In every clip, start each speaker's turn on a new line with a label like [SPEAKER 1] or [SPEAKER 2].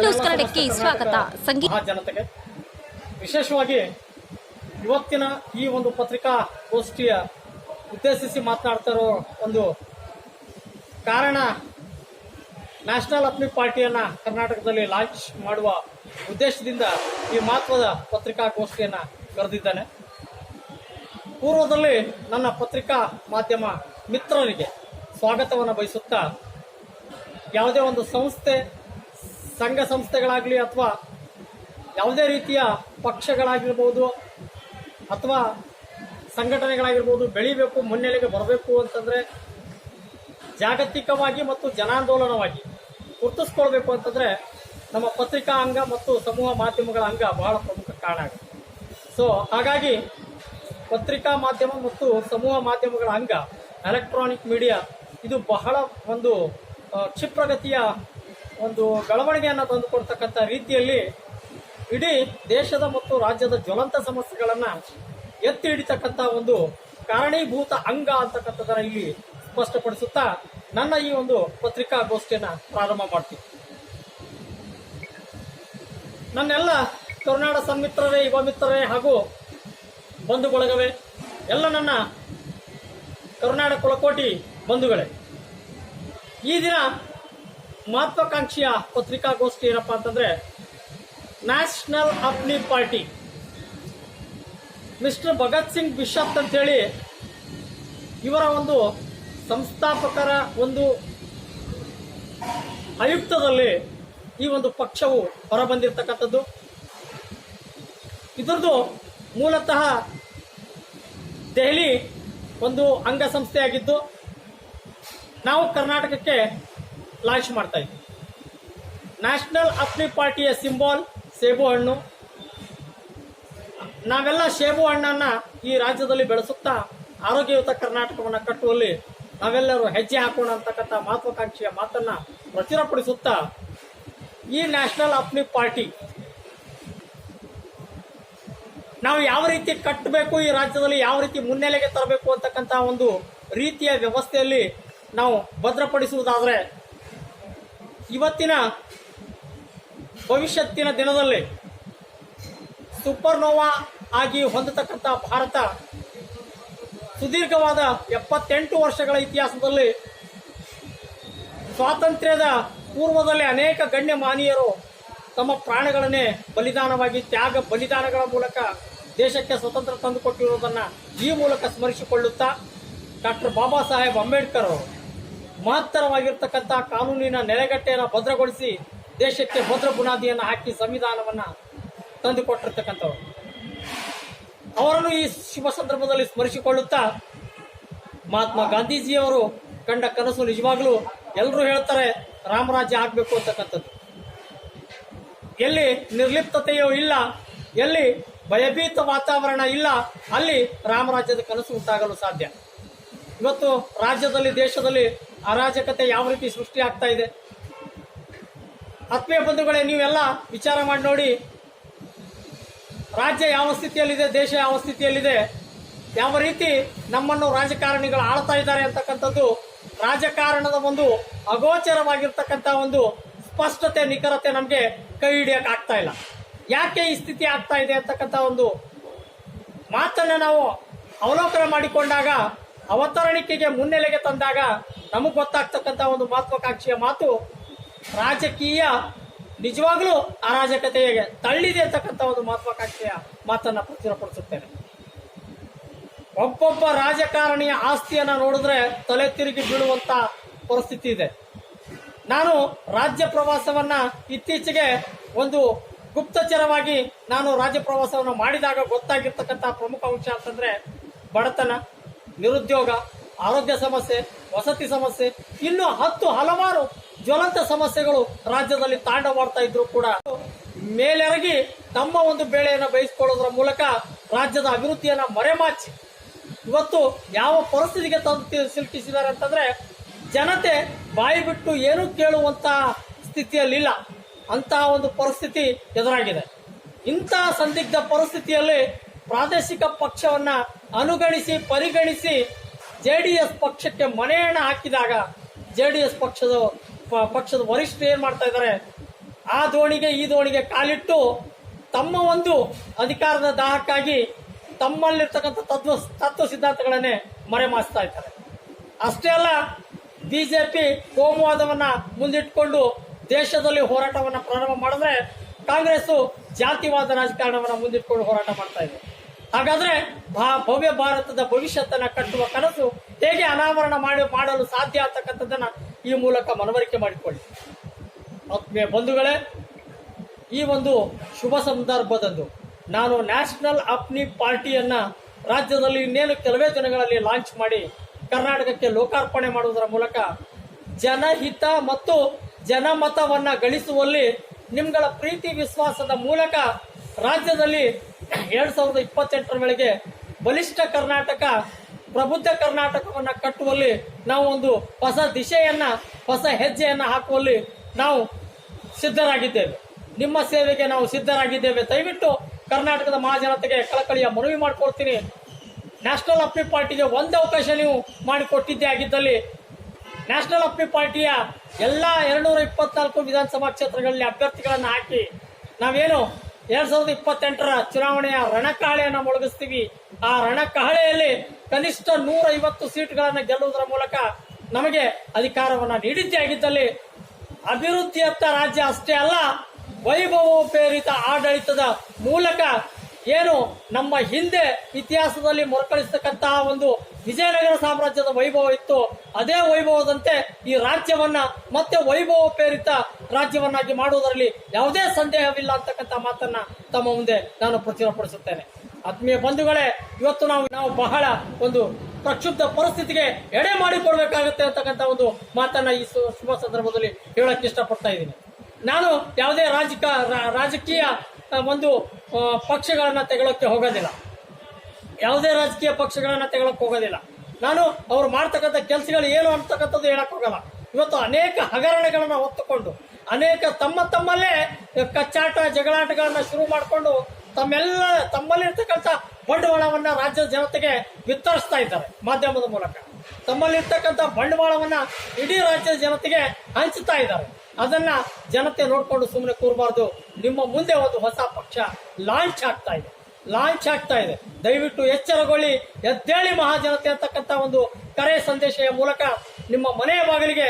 [SPEAKER 1] News ಕನ್ನಡಕ್ಕೆ ಸ್ವಾಗತ. ಸಂಗೀತ
[SPEAKER 2] ಜನತೆಗೆ ವಿಶೇಷವಾಗಿ ಇವತ್ತಿನ ಈ ಒಂದು ಪತ್ರಿಕಾ ಗೋಷ್ಠಿಯ ಉದ್ದೇಶಿಸಿ ಮಾತನಾಡ್ತಾ ಇರೋ ಒಂದು ಕಾರಣ ನ್ಯಾಷನಲ್ ಅಪ್ನಿ ಪಾರ್ಟಿಯನ್ನ ಕರ್ನಾಟಕದಲ್ಲಿ ಲಾಂಚ್ ಮಾಡುವ ಉದ್ದೇಶದಿಂದ ಈ ಮಹತ್ವದ ಪತ್ರಿಕಾಗೋಷ್ಠಿಯನ್ನು ಕರೆದಿದ್ದೇನೆ. ಪೂರ್ವದಲ್ಲಿ ನನ್ನ ಪತ್ರಿಕಾ ಮಾಧ್ಯಮ ಮಿತ್ರರಿಗೆ ಸ್ವಾಗತವನ್ನು ಬಯಸುತ್ತಾ ಯಾವುದೇ ಒಂದು ಸಂಸ್ಥೆ ಸಂಘ ಸಂಸ್ಥೆಗಳಾಗಲಿ ಅಥವಾ ಯಾವುದೇ ರೀತಿಯ ಪಕ್ಷಗಳಾಗಿರ್ಬೋದು ಅಥವಾ ಸಂಘಟನೆಗಳಾಗಿರ್ಬೋದು ಬೆಳಿಬೇಕು, ಮುನ್ನೆಲೆಗೆ ಬರಬೇಕು ಅಂತಂದರೆ ಜಾಗತಿಕವಾಗಿ ಮತ್ತು ಜನಾಂದೋಲನವಾಗಿ ಗುರುತಿಸ್ಕೊಳ್ಬೇಕು ಅಂತಂದರೆ ನಮ್ಮ ಪತ್ರಿಕಾ ಅಂಗ ಮತ್ತು ಸಮೂಹ ಮಾಧ್ಯಮಗಳ ಅಂಗ ಬಹಳ ಪ್ರಮುಖ ಕಾರಣ ಆಗುತ್ತೆ ಸೊ ಹಾಗಾಗಿ ಪತ್ರಿಕಾ ಮಾಧ್ಯಮ ಮತ್ತು ಸಮೂಹ ಮಾಧ್ಯಮಗಳ ಅಂಗ ಎಲೆಕ್ಟ್ರಾನಿಕ್ ಮೀಡಿಯಾ ಇದು ಬಹಳ ಒಂದು ಕ್ಷಿಪ್ರಗತಿಯ ಒಂದು ಬೆಳವಣಿಗೆಯನ್ನು ತಂದುಕೊಡ್ತಕ್ಕಂಥ ರೀತಿಯಲ್ಲಿ ಇಡೀ ದೇಶದ ಮತ್ತು ರಾಜ್ಯದ ಜ್ವಲಂತ ಸಮಸ್ಯೆಗಳನ್ನ ಎತ್ತಿ ಹಿಡಿತಕ್ಕಂಥ ಒಂದು ಕಾರಣೀಭೂತ ಅಂಗ ಅಂತಕ್ಕಂಥದ್ದನ್ನು ಇಲ್ಲಿ ಸ್ಪಷ್ಟಪಡಿಸುತ್ತಾ ನನ್ನ ಈ ಒಂದು ಪತ್ರಿಕಾಗೋಷ್ಠಿಯನ್ನ ಪ್ರಾರಂಭ ಮಾಡ್ತೀನಿ. ನನ್ನೆಲ್ಲ ಕರುನಾಡ ಸನ್ಮಿತ್ರರೇ, ಯುವ ಮಿತ್ರರೇ ಹಾಗೂ ಬಂಧು ಬಳಗವೇ ಎಲ್ಲ ನನ್ನ ಕರುನಾಡ ಕುಲಕೋಟಿ ಬಂಧುಗಳೇ, ಈ ದಿನ ಮಹತ್ವಾಕಾಂಕ್ಷಿಯ ಪತ್ರಿಕಾಗೋಷ್ಠಿ ಏನಪ್ಪಾ ಅಂತಂದ್ರೆ ನ್ಯಾಷನಲ್ ಅಪ್ಲಿ party. Mister Bhagat Singh bishop ಅಂತೇಳಿ ಇವರ ಒಂದು ಸಂಸ್ಥಾಪಕರ ಒಂದು ಆಯುಕ್ತದಲ್ಲಿ ಈ ಒಂದು ಪಕ್ಷವು ಹೊರಬಂದಿರತಕ್ಕಂಥದ್ದು. ಇದರದು ಮೂಲತಃ ದೆಹಲಿ ಒಂದು ಅಂಗಸಂಸ್ಥೆಯಾಗಿದ್ದು, ನಾವು ಕರ್ನಾಟಕಕ್ಕೆ ಲಾಂಚ್ ಮಾಡ್ತಾ ಇದ್ದೀವಿ ನ್ಯಾಷನಲ್ ಅಪ್ಲಿ ಪಾರ್ಟಿಯ ಸಿಂಬಾಲ್ ಸೇಬು ಹಣ್ಣು. ನಾವೆಲ್ಲ ಸೇಬು ಹಣ್ಣನ್ನು ಈ ರಾಜ್ಯದಲ್ಲಿ ಬೆಳೆಸುತ್ತಾ ಆರೋಗ್ಯಯುತ ಕರ್ನಾಟಕವನ್ನು ಕಟ್ಟುವಲ್ಲಿ ನಾವೆಲ್ಲರೂ ಹೆಜ್ಜೆ ಹಾಕೋಣ ಅಂತಕ್ಕಂಥ ಮಹತ್ವಾಕಾಂಕ್ಷೆಯ ಮಾತನ್ನು ಪ್ರಚುರಪಡಿಸುತ್ತಾ ಈ ನ್ಯಾಷನಲ್ ಅಪ್ನಿ ಪಾರ್ಟಿ ನಾವು ಯಾವ ರೀತಿ ಕಟ್ಟಬೇಕು, ಈ ರಾಜ್ಯದಲ್ಲಿ ಯಾವ ರೀತಿ ಮುನ್ನೆಲೆಗೆ ತರಬೇಕು ಅಂತಕ್ಕಂಥ ಒಂದು ರೀತಿಯ ವ್ಯವಸ್ಥೆಯಲ್ಲಿ ನಾವು ಭದ್ರಪಡಿಸುವುದಾದರೆ ಇವತ್ತಿನ ಭವಿಷ್ಯತ್ತಿನ ದಿನದಲ್ಲಿ ಸೂಪರ್ನೋವಾ ಆಗಿ ಹೊಂದತಕ್ಕಂಥ ಭಾರತ ಸುದೀರ್ಘವಾದ ಎಪ್ಪತ್ತೆಂಟು ವರ್ಷಗಳ ಇತಿಹಾಸದಲ್ಲಿ ಸ್ವಾತಂತ್ರ್ಯದ ಪೂರ್ವದಲ್ಲಿ ಅನೇಕ ಗಣ್ಯ ಮಾನೀಯರು ತಮ್ಮ ಪ್ರಾಣಗಳನ್ನೇ ಬಲಿದಾನವಾಗಿ ತ್ಯಾಗ ಬಲಿದಾನಗಳ ಮೂಲಕ ದೇಶಕ್ಕೆ ಸ್ವತಂತ್ರ ತಂದುಕೊಟ್ಟಿರುವುದನ್ನು ಈ ಮೂಲಕ ಸ್ಮರಿಸಿಕೊಳ್ಳುತ್ತಾ ಡಾಕ್ಟರ್ ಬಾಬಾ ಸಾಹೇಬ್ ಅಂಬೇಡ್ಕರ್ ಅವರು ಮಹತ್ತರವಾಗಿರ್ತಕ್ಕಂಥ ಕಾನೂನಿನ ನೆಲೆಗಟ್ಟೆಯನ್ನು ಭದ್ರಗೊಳಿಸಿ ದೇಶಕ್ಕೆ ಭದ್ರ ಬುನಾದಿಯನ್ನು ಹಾಕಿ ಸಂವಿಧಾನವನ್ನು ತಂದುಕೊಟ್ಟಿರ್ತಕ್ಕಂಥವ್ರು. ಅವರನ್ನು ಈ ಶುಭ ಸಂದರ್ಭದಲ್ಲಿ ಸ್ಮರಿಸಿಕೊಳ್ಳುತ್ತಾ ಮಹಾತ್ಮ ಗಾಂಧೀಜಿಯವರು ಕಂಡ ಕನಸು ನಿಜವಾಗ್ಲೂ ಎಲ್ಲರೂ ಹೇಳ್ತಾರೆ ರಾಮರಾಜ್ಯ ಆಗಬೇಕು ಅಂತಕ್ಕಂಥದ್ದು. ಎಲ್ಲಿ ನಿರ್ಲಿಪ್ತತೆಯೂ ಇಲ್ಲ, ಎಲ್ಲಿ ಭಯಭೀತ ವಾತಾವರಣ ಇಲ್ಲ, ಅಲ್ಲಿ ರಾಮರಾಜ್ಯದ ಕನಸು ಉಂಟಾಗಲು ಸಾಧ್ಯ. ಇವತ್ತು ರಾಜ್ಯದಲ್ಲಿ, ದೇಶದಲ್ಲಿ ಅರಾಜಕತೆ ಯಾವ ರೀತಿ ಸೃಷ್ಟಿ ಆಗ್ತಾ ಇದೆ? ಆತ್ಮೀಯ ಬಂಧುಗಳೇ, ನೀವೆಲ್ಲ ವಿಚಾರ ಮಾಡಿ ನೋಡಿ. ರಾಜ್ಯ ಯಾವ ಸ್ಥಿತಿಯಲ್ಲಿದೆ, ದೇಶ ಯಾವ ಸ್ಥಿತಿಯಲ್ಲಿದೆ, ಯಾವ ರೀತಿ ನಮ್ಮನ್ನು ರಾಜಕಾರಣಿಗಳು ಆಳ್ತಾ ಇದ್ದಾರೆ ಅಂತಕ್ಕಂಥದ್ದು ರಾಜಕಾರಣದ ಒಂದು ಅಗೋಚರವಾಗಿರ್ತಕ್ಕಂಥ ಒಂದು ಸ್ಪಷ್ಟತೆ, ನಿಖರತೆ ನಮಗೆ ಕೈ ಹಿಡಿಯಕ್ಕೆ ಆಗ್ತಾ ಇಲ್ಲ. ಯಾಕೆ ಈ ಸ್ಥಿತಿ ಆಗ್ತಾ ಇದೆ ಅಂತಕ್ಕಂಥ ಒಂದು ಮಾತನ್ನ ನಾವು ಅವಲೋಕನ ಮಾಡಿಕೊಂಡಾಗ, ಅವತರಣಿಕೆಗೆ ಮುನ್ನೆಲೆಗೆ ತಂದಾಗ ನಮಗೆ ಗೊತ್ತಾಗ್ತಕ್ಕಂಥ ಒಂದು ಮಹತ್ವಾಕಾಂಕ್ಷೆಯ ಮಾತು, ರಾಜಕೀಯ ನಿಜವಾಗ್ಲೂ ಅರಾಜಕತೆಗೆ ತಳ್ಳಿದೆ ಅಂತಕ್ಕಂಥ ಒಂದು ಮಹತ್ವಾಕಾಂಕ್ಷೆಯ ಮಾತನ್ನ ಪ್ರಚುರಪಡಿಸುತ್ತೇನೆ. ಒಬ್ಬೊಬ್ಬ ರಾಜಕಾರಣಿಯ ಆಸ್ತಿಯನ್ನು ನೋಡಿದ್ರೆ ತಲೆ ತಿರುಗಿ ಬೀಳುವಂಥ ಪರಿಸ್ಥಿತಿ ಇದೆ. ನಾನು ರಾಜ್ಯ ಪ್ರವಾಸವನ್ನ ಇತ್ತೀಚೆಗೆ ಒಂದು ಗುಪ್ತಚರವಾಗಿ ನಾನು ರಾಜ್ಯ ಪ್ರವಾಸವನ್ನು ಮಾಡಿದಾಗ ಗೊತ್ತಾಗಿರ್ತಕ್ಕಂಥ ಪ್ರಮುಖ ಅಂಶ ಅಂತಂದ್ರೆ ಬಡತನ, ನಿರುದ್ಯೋಗ ಆರೋಗ್ಯ ಸಮಸ್ಯೆ, ವಸತಿ ಸಮಸ್ಯೆ, ಇನ್ನು ಹತ್ತು ಹಲವಾರು ಜ್ವಲಂತ ಸಮಸ್ಯೆಗಳು ರಾಜ್ಯದಲ್ಲಿ ತಾಂಡವಾಡ್ತಾ ಇದ್ರು ಕೂಡ. ಮೇಲೆರಗಿ ತಮ್ಮ ಒಂದು ಬೇಳೆಯನ್ನು ಬಯಸಿಕೊಳ್ಳೋದ್ರ ಮೂಲಕ ರಾಜ್ಯದ ಅಭಿವೃದ್ಧಿಯನ್ನ ಮರೆಮಾಚಿ. ಇವತ್ತು ಯಾವ ಪರಿಸ್ಥಿತಿಗೆ ತಂದು ಸಿಲುಕಿಸಿದ್ದಾರೆ ಅಂತಂದ್ರೆ ಜನತೆ ಬಾಯಿ ಬಿಟ್ಟು ಏನು ಕೇಳುವಂತ ಸ್ಥಿತಿಯಲ್ಲಿಲ್ಲ. ಅಂತಹ ಒಂದು ಪರಿಸ್ಥಿತಿ ಎದುರಾಗಿದೆ. ಇಂತಹ ಸಂದಿಗ್ಧ ಪರಿಸ್ಥಿತಿಯಲ್ಲಿ ಪ್ರಾದೇಶಿಕ ಪಕ್ಷವನ್ನ ಅನುಗಣಿಸಿ, ಪರಿಗಣಿಸಿ ಜೆಡಿಎಸ್ ಪಕ್ಷಕ್ಕೆ ಮನೆಯನ್ನು ಹಾಕಿದಾಗ ಜೆ ಡಿ ಎಸ್ ಪಕ್ಷದ ವರಿಷ್ಠರು ಏನು ಮಾಡ್ತಾ ಇದ್ದಾರೆ? ಆ ದೋಣಿಗೆ, ಈ ದೋಣಿಗೆ ಕಾಲಿಟ್ಟು ತಮ್ಮ ಒಂದು ಅಧಿಕಾರದ ದಾಹಕ್ಕಾಗಿ ತಮ್ಮಲ್ಲಿರ್ತಕ್ಕಂಥ ತತ್ವ ತತ್ವ ಸಿದ್ಧಾಂತಗಳನ್ನೇ ಮರೆಮಾಚ್ತಾ ಇದ್ದಾರೆ. ಅಷ್ಟೇ ಅಲ್ಲ, ಬಿಜೆಪಿ ಕೋಮುವಾದವನ್ನ ಮುಂದಿಟ್ಟುಕೊಂಡು ದೇಶದಲ್ಲಿ ಹೋರಾಟವನ್ನ ಪ್ರಾರಂಭ ಮಾಡಿದ್ರೆ ಕಾಂಗ್ರೆಸ್ ಜಾತಿವಾದ ರಾಜಕಾರಣವನ್ನು ಮುಂದಿಟ್ಕೊಂಡು ಹೋರಾಟ ಮಾಡ್ತಾ ಇದೆ. ಹಾಗಾದ್ರೆ ಆ ಭವ್ಯ ಭಾರತದ ಭವಿಷ್ಯತನ ಕಟ್ಟುವ ಕನಸು ಹೇಗೆ ಅನಾವರಣ ಮಾಡಿ ಮಾಡಲು ಸಾಧ್ಯ ಅಂತಕ್ಕಂಥದ್ದನ್ನ ಈ ಮೂಲಕ ಮನವರಿಕೆ ಮಾಡಿಕೊಳ್ಳಿ. ಆತ್ಮೀಯ ಬಂಧುಗಳೇ, ಈ ಒಂದು ಶುಭ ಸಂದರ್ಭದಂದು ನಾನು ನ್ಯಾಷನಲ್ ಅಪ್ನಿ ಪಾರ್ಟಿಯನ್ನ ರಾಜ್ಯದಲ್ಲಿ ಇನ್ನೇನು ಕೆಲವೇ ದಿನಗಳಲ್ಲಿ ಲಾಂಚ್ ಮಾಡಿ ಕರ್ನಾಟಕಕ್ಕೆ ಲೋಕಾರ್ಪಣೆ ಮಾಡುವುದರ ಮೂಲಕ ಜನಹಿತ ಮತ್ತು ಜನಮತವನ್ನ ಗಳಿಸುವಲ್ಲಿ ನಿಮ್ಗಳ ಪ್ರೀತಿ ವಿಶ್ವಾಸದ ಮೂಲಕ ರಾಜ್ಯದಲ್ಲಿ ಎರಡ್ ಸಾವಿರದ ಇಪ್ಪತ್ತೆಂಟರ ವೇಳೆಗೆ ಬಲಿಷ್ಠ ಕರ್ನಾಟಕ, ಪ್ರಬುದ್ಧ ಕರ್ನಾಟಕವನ್ನ ಕಟ್ಟುವಲ್ಲಿ ನಾವು ಒಂದು ಹೊಸ ದಿಶೆಯನ್ನ, ಹೊಸ ಹೆಜ್ಜೆಯನ್ನ ಹಾಕುವಲ್ಲಿ ನಾವು ಸಿದ್ಧರಾಗಿದ್ದೇವೆ. ನಿಮ್ಮ ಸೇವೆಗೆ ನಾವು ಸಿದ್ಧರಾಗಿದ್ದೇವೆ. ದಯವಿಟ್ಟು ಕರ್ನಾಟಕದ ಮಹಾಜನತೆಗೆ ಕಳಕಳಿಯ ಮನವಿ ಮಾಡಿಕೊಡ್ತೀನಿ. ನ್ಯಾಷನಲ್ ಅಪ್ಪಿ ಪಾರ್ಟಿಗೆ ಒಂದು ಅವಕಾಶ ನೀವು ಮಾಡಿಕೊಟ್ಟಿದ್ದೇ ಆಗಿದ್ದಲ್ಲಿ ನ್ಯಾಷನಲ್ ಅಪ್ಪಿ ಪಾರ್ಟಿಯ ಎಲ್ಲ ಎರಡ್ನೂರ ಇಪ್ಪತ್ನಾಲ್ಕು ವಿಧಾನಸಭಾ ಕ್ಷೇತ್ರಗಳಲ್ಲಿ ಅಭ್ಯರ್ಥಿಗಳನ್ನು ಹಾಕಿ ನಾವೇನು ಎರಡ್ ಸಾವಿರದ ಇಪ್ಪತ್ತೆಂಟರ ಚುನಾವಣೆಯ ರಣಕಹಳೆಯನ್ನು ಮೊಳಗಿಸ್ತೀವಿ. ಆ ರಣಕಹಳೆಯಲ್ಲಿ ಕನಿಷ್ಠ ನೂರ ಐವತ್ತು ಸೀಟ್ಗಳನ್ನು ಗೆಲ್ಲುವುದರ ಮೂಲಕ ನಮಗೆ ಅಧಿಕಾರವನ್ನ ನೀಡಿದ್ದೇ ಆಗಿದ್ದಲ್ಲಿ ಅಭಿವೃದ್ಧಿಯತ್ತ ರಾಜ್ಯ ಅಷ್ಟೇ ಅಲ್ಲ, ವೈಭವೋಪೇರಿತ ಆಡಳಿತದ ಮೂಲಕ ಏನು ನಮ್ಮ ಹಿಂದೆ ಇತಿಹಾಸದಲ್ಲಿ ಮರುಕಳಿಸತಕ್ಕಂತಹ ಒಂದು ವಿಜಯನಗರ ಸಾಮ್ರಾಜ್ಯದ ವೈಭವ ಇತ್ತು. ಅದೇ ವೈಭವದಂತೆ ಈ ರಾಜ್ಯವನ್ನ ಮತ್ತೆ ವೈಭವೋಪೇರಿತ ರಾಜ್ಯವನ್ನಾಗಿ ಮಾಡುವುದರಲ್ಲಿ ಯಾವುದೇ ಸಂದೇಹವಿಲ್ಲ ಅಂತಕ್ಕಂಥ ಮಾತನ್ನ ತಮ್ಮ ಮುಂದೆ ನಾನು ಪ್ರಚುರಪಡಿಸುತ್ತೇನೆ ಆತ್ಮೀಯ ಬಂಧುಗಳೇ, ಇವತ್ತು ನಾವು ನಾವು ಬಹಳ ಒಂದು ಪ್ರಕ್ಷುಬ್ಧ ಪರಿಸ್ಥಿತಿಗೆ ಎಡೆ ಮಾಡಿಕೊಡ್ಬೇಕಾಗುತ್ತೆ ಅಂತಕ್ಕಂಥ ಒಂದು ಮಾತನ್ನ ಈ ಶುಭ ಸಂದರ್ಭದಲ್ಲಿ ಹೇಳಕ್ಕೆ ಇಷ್ಟಪಡ್ತಾ ಇದ್ದೀನಿ. ನಾನು ಯಾವುದೇ ರಾಜಕೀಯ ಒಂದು ಪಕ್ಷಗಳನ್ನು ತೆಗೊಳ್ಳೋಕ್ಕೆ ಹೋಗೋದಿಲ್ಲ. ಯಾವುದೇ ರಾಜಕೀಯ ಪಕ್ಷಗಳನ್ನು ತೆಗೊಳ್ಳೋಕ್ಕೆ ಹೋಗೋದಿಲ್ಲ. ನಾನು ಅವ್ರು ಮಾಡ್ತಕ್ಕಂಥ ಕೆಲಸಗಳು ಏನು ಅಂತಕ್ಕಂಥದ್ದು ಹೇಳಕ್ ಹೋಗಲ್ಲ. ಇವತ್ತು ಅನೇಕ ಹಗರಣಗಳನ್ನು ಹೊತ್ತುಕೊಂಡು, ಅನೇಕ ತಮ್ಮ ತಮ್ಮಲ್ಲೇ ಕಚ್ಚಾಟ, ಜಗಳಾಟಗಳನ್ನು ಶುರು ಮಾಡಿಕೊಂಡು ತಮ್ಮೆಲ್ಲ, ತಮ್ಮಲ್ಲಿರ್ತಕ್ಕಂಥ ಬಂಡವಾಳವನ್ನು ರಾಜ್ಯದ ಜನತೆಗೆ ವಿತರಿಸ್ತಾ ಇದ್ದಾರೆ ಮಾಧ್ಯಮದ ಮೂಲಕ. ತಮ್ಮಲ್ಲಿರ್ತಕ್ಕಂಥ ಬಂಡವಾಳವನ್ನು ಇಡೀ ರಾಜ್ಯದ ಜನತೆಗೆ ಹಂಚುತ್ತಾ ಇದ್ದಾರೆ. ಅದನ್ನ ಜನತೆ ನೋಡಿಕೊಂಡು ಸುಮ್ಮನೆ ಕೂರಬಾರ್ದು. ನಿಮ್ಮ ಮುಂದೆ ಒಂದು ಹೊಸ ಪಕ್ಷ ಲಾಂಚ್ ಆಗ್ತಾ ಇದೆ. ಲಾಂಚ್ ಆಗ್ತಾ ಇದೆ. ದಯವಿಟ್ಟು ಎಚ್ಚರಗೊಳ್ಳಿ. ಎದ್ದೇಳಿ ಮಹಾಜನತೆ ಅಂತಕ್ಕಂಥ ಒಂದು ಕರೆ ಸಂದೇಶದ ಮೂಲಕ ನಿಮ್ಮ ಮನೆಯ ಬಾಗಿಲಿಗೆ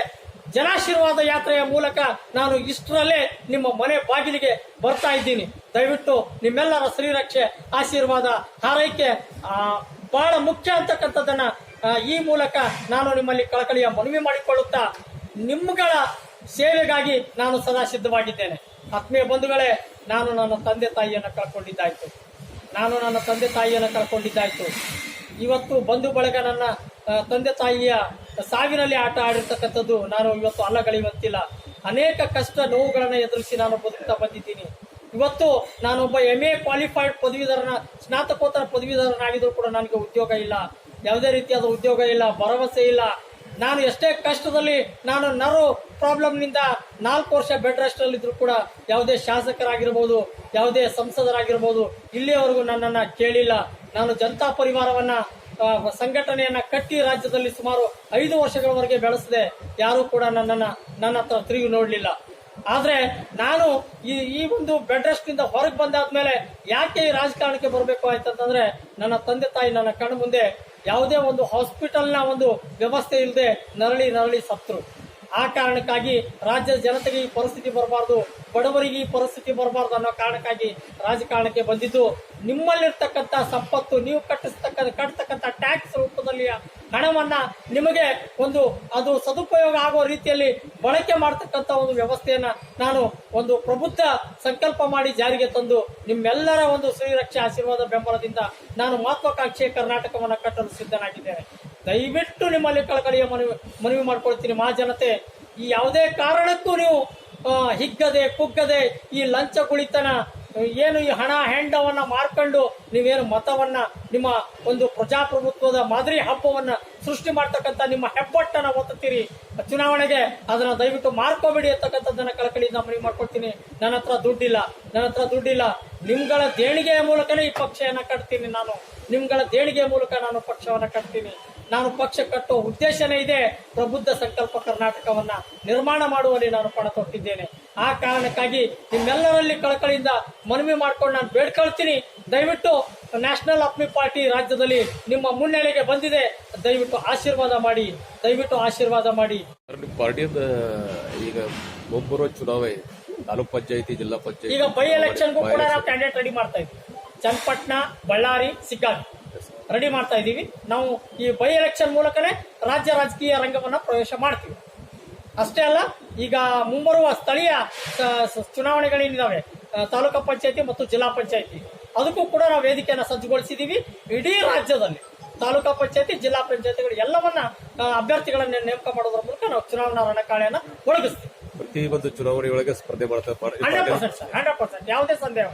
[SPEAKER 2] ಜನಾಶೀರ್ವಾದ ಯಾತ್ರೆಯ ಮೂಲಕ ನಾನು ಇಷ್ಟರಲ್ಲೇ ನಿಮ್ಮ ಮನೆ ಬಾಗಿಲಿಗೆ ಬರ್ತಾ ಇದ್ದೀನಿ. ದಯವಿಟ್ಟು ನಿಮ್ಮೆಲ್ಲರ ಶ್ರೀರಕ್ಷೆ ಆಶೀರ್ವಾದ, ಹಾರೈಕೆ ಬಹಳ ಮುಖ್ಯ ಅಂತಕ್ಕಂಥದ್ದನ್ನ ಈ ಮೂಲಕ ನಾನು ನಿಮ್ಮಲ್ಲಿ ಕಳಕಳಿಯ ಮನವಿ ಮಾಡಿಕೊಳ್ಳುತ್ತಾ ನಿಮ್ಮಗಳ ಸೇವೆಗಾಗಿ ನಾನು ಸದಾ ಸಿದ್ಧವಾಗಿದ್ದೇನೆ. ಆತ್ಮೀಯ ಬಂಧುಗಳೇ, ನಾನು ನನ್ನ ತಂದೆ ತಾಯಿಯನ್ನು ಕಳ್ಕೊಂಡಿದ್ದಾಯಿತು. ನಾನು ನನ್ನ ತಂದೆ ತಾಯಿಯನ್ನು ಕಳ್ಕೊಂಡಿದ್ದಾಯಿತು. ಇವತ್ತು ಬಂಧು ಬಳಗ ನನ್ನ ತಂದೆ ತಾಯಿಯ ಸಾವಿನಲ್ಲಿ ಆಟ ಆಡಿರ್ತಕ್ಕಂಥದ್ದು ನಾನು ಇವತ್ತು ಅಲ್ಲಗಳಿವಂತಿಲ್ಲ ಅನೇಕ ಕಷ್ಟ ನೋವುಗಳನ್ನು ಎದುರಿಸಿ ನಾನು ಬದುಕ್ತಾ ಬಂದಿದ್ದೀನಿ. ಇವತ್ತು ನಾನೊಬ್ಬ ಎಂ ಎ ಕ್ವಾಲಿಫೈಡ್ ಪದವೀಧರನ, ಸ್ನಾತಕೋತ್ತರ ಪದವೀಧರನಾಗಿದ್ದರೂ ಕೂಡ ನನಗೆ ಉದ್ಯೋಗ ಇಲ್ಲ. ಯಾವುದೇ ರೀತಿಯಾದ ಉದ್ಯೋಗ ಇಲ್ಲ, ಭರವಸೆ ಇಲ್ಲ. ನಾನು ಎಷ್ಟೇ ಕಷ್ಟದಲ್ಲಿ ನಾನು ನರು ಪ್ರಾಬ್ಲಮ್ನಿಂದ ನಾಲ್ಕು ವರ್ಷ ಬೆಡ್ ರೆಸ್ಟ್ ಇದ್ರು ಕೂಡ ಯಾವುದೇ ಶಾಸಕರಾಗಿರ್ಬೋದು, ಯಾವುದೇ ಸಂಸದರಾಗಿರ್ಬೋದು, ಇಲ್ಲಿಯವರೆಗೂ ನನ್ನನ್ನು ಕೇಳಿಲ್ಲ. ನಾನು ಜನತಾ ಪರಿವಾರವನ್ನ ಸಂಘಟನೆಯನ್ನ ಕಟ್ಟಿ ರಾಜ್ಯದಲ್ಲಿ ಸುಮಾರು ಐದು ವರ್ಷಗಳವರೆಗೆ ಬೆಳೆಸದೆ. ಯಾರು ಕೂಡ ನನ್ನನ್ನ, ನನ್ನ ಹತ್ರ ತಿರುಗಿ ನೋಡ್ಲಿಲ್ಲ. ಆದ್ರೆ ನಾನು ಈ ಈ ಒಂದು ಬೆಡ್ ರೆಸ್ಟ್ನಿಂದ ಹೊರಗೆ ಬಂದಾದ್ಮೇಲೆ ಯಾಕೆ ಈ ರಾಜಕಾರಣಕ್ಕೆ ಬರಬೇಕು ಆಯ್ತಂತಂದ್ರೆ, ನನ್ನ ತಂದೆ ತಾಯಿ ನನ್ನ ಕಣ್ಣು ಮುಂದೆ ಯಾವುದೇ ಒಂದು ಹಾಸ್ಪಿಟಲ್ನ ಒಂದು ವ್ಯವಸ್ಥೆ ಇಲ್ಲದೆ ನರಳಿ ನರಳಿ ಸತ್ರು ಆ ಕಾರಣಕ್ಕಾಗಿ ರಾಜ್ಯದ ಜನತೆಗೆ ಈ ಪರಿಸ್ಥಿತಿ ಬರಬಾರ್ದು, ಬಡವರಿಗೆ ಈ ಪರಿಸ್ಥಿತಿ ಬರಬಾರ್ದು ಅನ್ನೋ ಕಾರಣಕ್ಕಾಗಿ ರಾಜಕಾರಣಕ್ಕೆ ಬಂದಿದ್ದು, ನಿಮ್ಮಲ್ಲಿರ್ತಕ್ಕಂಥ ಸಂಪತ್ತು, ನೀವು ಕಟ್ಟಿಸ್ತಕ್ಕ ಕಟ್ಟತಕ್ಕಂಥ ಟ್ಯಾಕ್ಸ್ ರೂಪದಲ್ಲಿ ಹಣವನ್ನ ನಿಮಗೆ ಒಂದು, ಅದು ಸದುಪಯೋಗ ಆಗೋ ರೀತಿಯಲ್ಲಿ ಬಳಕೆ ಮಾಡತಕ್ಕಂಥ ಒಂದು ವ್ಯವಸ್ಥೆಯನ್ನ ನಾನು ಒಂದು ಪ್ರಬುದ್ಧ ಸಂಕಲ್ಪ ಮಾಡಿ ಜಾರಿಗೆ ತಂದು ನಿಮ್ಮೆಲ್ಲರ ಒಂದು ಶ್ರೀರಕ್ಷೆ ಆಶೀರ್ವಾದ ಬೆಂಬಲದಿಂದ ನಾನು ಮಹತ್ವಾಕಾಂಕ್ಷೆ ಕರ್ನಾಟಕವನ್ನು ಕಟ್ಟಲು ಸಿದ್ಧನಾಗಿದ್ದೇನೆ. ದಯವಿಟ್ಟು ನಿಮ್ಮಲ್ಲಿ ಕಳಕಳಿಯ ಮನವಿ ಮನವಿ ಮಾಡ್ಕೊಳ್ತೀನಿ. ಮಹಾಜನತೆ ಈ ಯಾವುದೇ ಕಾರಣಕ್ಕೂ ನೀವು ಹಿಗ್ಗದೆ, ಕುಗ್ಗದೆ ಈ ಲಂಚ ಕುಳಿತನ, ಏನು ಈ ಹಣ ಹೆಂಡವನ್ನು ಮಾರ್ಕೊಂಡು ನೀವೇನು ಮತವನ್ನ, ನಿಮ್ಮ ಒಂದು ಪ್ರಜಾಪ್ರಭುತ್ವದ ಮಾದರಿ ಹಬ್ಬವನ್ನು ಸೃಷ್ಟಿ ಮಾಡ್ತಕ್ಕಂಥ ನಿಮ್ಮ ಹೆಬ್ಬಟ್ಟನ್ನು ಒತ್ತುತ್ತೀರಿ. ಚುನಾವಣೆಗೆ ಅದನ್ನು ದಯವಿಟ್ಟು ಮಾರ್ಕೋಬೇಡಿ ಕಳಕಳಿಗೆ ನಾನು ಮನವಿ ಮಾಡ್ಕೊಳ್ತೀನಿ. ನನ್ನ ಹತ್ರ ದುಡ್ಡಿಲ್ಲ, ನನ್ನ ಹತ್ರ ದುಡ್ಡಿಲ್ಲ. ನಿಮ್ಗಳ ದೇಣಿಗೆಯ ಮೂಲಕನೇ ಈ ಪಕ್ಷವನ್ನು ಕಟ್ತೀನಿ ನಾನು. ನಿಮ್ಗಳ ದೇಣಿಗೆಯ ಮೂಲಕ ನಾನು ಪಕ್ಷವನ್ನು ಕಟ್ತೀನಿ. ನಾನು ಪಕ್ಷ ಕಟ್ಟುವ ಉದ್ದೇಶನೇ ಇದೆ ಪ್ರಬುದ್ಧ ಸಂಕಲ್ಪ ಕರ್ನಾಟಕವನ್ನ ನಿರ್ಮಾಣ ಮಾಡುವಲ್ಲಿ ನಾನು ಪಣ ತೊಟ್ಟಿದ್ದೇನೆ. ಆ ಕಾರಣಕ್ಕಾಗಿ ನಿಮ್ಮೆಲ್ಲರಲ್ಲಿ ಕಳಕಳಿಯಿಂದ ಮನವಿ ಮಾಡ್ಕೊಂಡು ನಾನು ಬೇಡ್ಕೊಳ್ತೀನಿ. ದಯವಿಟ್ಟು ನ್ಯಾಷನಲ್ ಅಪ್ಮಿ ಪಾರ್ಟಿ ರಾಜ್ಯದಲ್ಲಿ ನಿಮ್ಮ ಮುನ್ನೆಲೆಗೆ ಬಂದಿದೆ. ದಯವಿಟ್ಟು ಆಶೀರ್ವಾದ ಮಾಡಿ. ದಯವಿಟ್ಟು ಆಶೀರ್ವಾದ ಮಾಡಿ.
[SPEAKER 3] ಪಾರ್ಟಿಯಿಂದ ಈಗ ಒಬ್ಬರು ಚುನಾವಣೆ ತಾಲೂಕ್ ಪಂಚಾಯತಿ ಜಿಲ್ಲಾ ಪಂಚಾಯತಿ.
[SPEAKER 2] ಈಗ ಬೈ ಎಲೆಕ್ಷನ್ಗೂ ಕೂಡ ನಾವು ಕ್ಯಾಂಡಿಡೇಟ್ ರೆಡಿ ಮಾಡ್ತಾ ಇದ್ದೀವಿ. ಚನ್ನಪಟ್ಟಣ ಬಳ್ಳಾರಿ ಸಿಗ್ಗಾವಿ ರೆಡಿ ಮಾಡ್ತಾ ಇದ್ದೀವಿ. ನಾವು ಈ ಬೈ ಎಲೆಕ್ಷನ್ ಮೂಲಕನೇ ರಾಜ್ಯ ರಾಜಕೀಯ ರಂಗವನ್ನ ಪ್ರವೇಶ ಮಾಡ್ತೀವಿ. ಅಷ್ಟೇ ಅಲ್ಲ ಈಗ ಮುಂಬರುವ ಸ್ಥಳೀಯ ಚುನಾವಣೆಗಳೇನಿದ್ದಾವೆ ತಾಲೂಕಾ ಚುನಾವಣೆಗಳೇನಿದಾವೆ ಆ, ತಾಲೂಕು ಪಂಚಾಯತಿ ಮತ್ತು ಜಿಲ್ಲಾ ಪಂಚಾಯತಿ ಅದಕ್ಕೂ ಕೂಡ ನಾವು ವೇದಿಕೆಯನ್ನು ಸಜ್ಜುಗೊಳಿಸಿದ್ದೀವಿ ಇಡೀ ರಾಜ್ಯದಲ್ಲಿ. ತಾಲೂಕಾ ಪಂಚಾಯತಿ ಜಿಲ್ಲಾ ಪಂಚಾಯತಿಗಳು ಎಲ್ಲವನ್ನ ಅಭ್ಯರ್ಥಿಗಳನ್ನ ನೇಮಕ ಮಾಡೋದ್ರ ಮೂಲಕ ನಾವು ಚುನಾವಣಾ ರಣಕಾಳೆಯನ್ನ ಒಳಗಿಸ್ತೀವಿ.
[SPEAKER 3] ಪ್ರತಿ ಒಂದು ಚುನಾವಣೆಯೊಳಗೆ ಸ್ಪರ್ಧೆ ಮಾಡ್ತಾ
[SPEAKER 2] ಹಂಡ್ರೆಡ್ ಪರ್ಸೆಂಟ್ ಹಂಡ್ರೆಡ್ ಪರ್ಸೆಂಟ್. ಯಾವುದೇ ಸಂದೇಹ.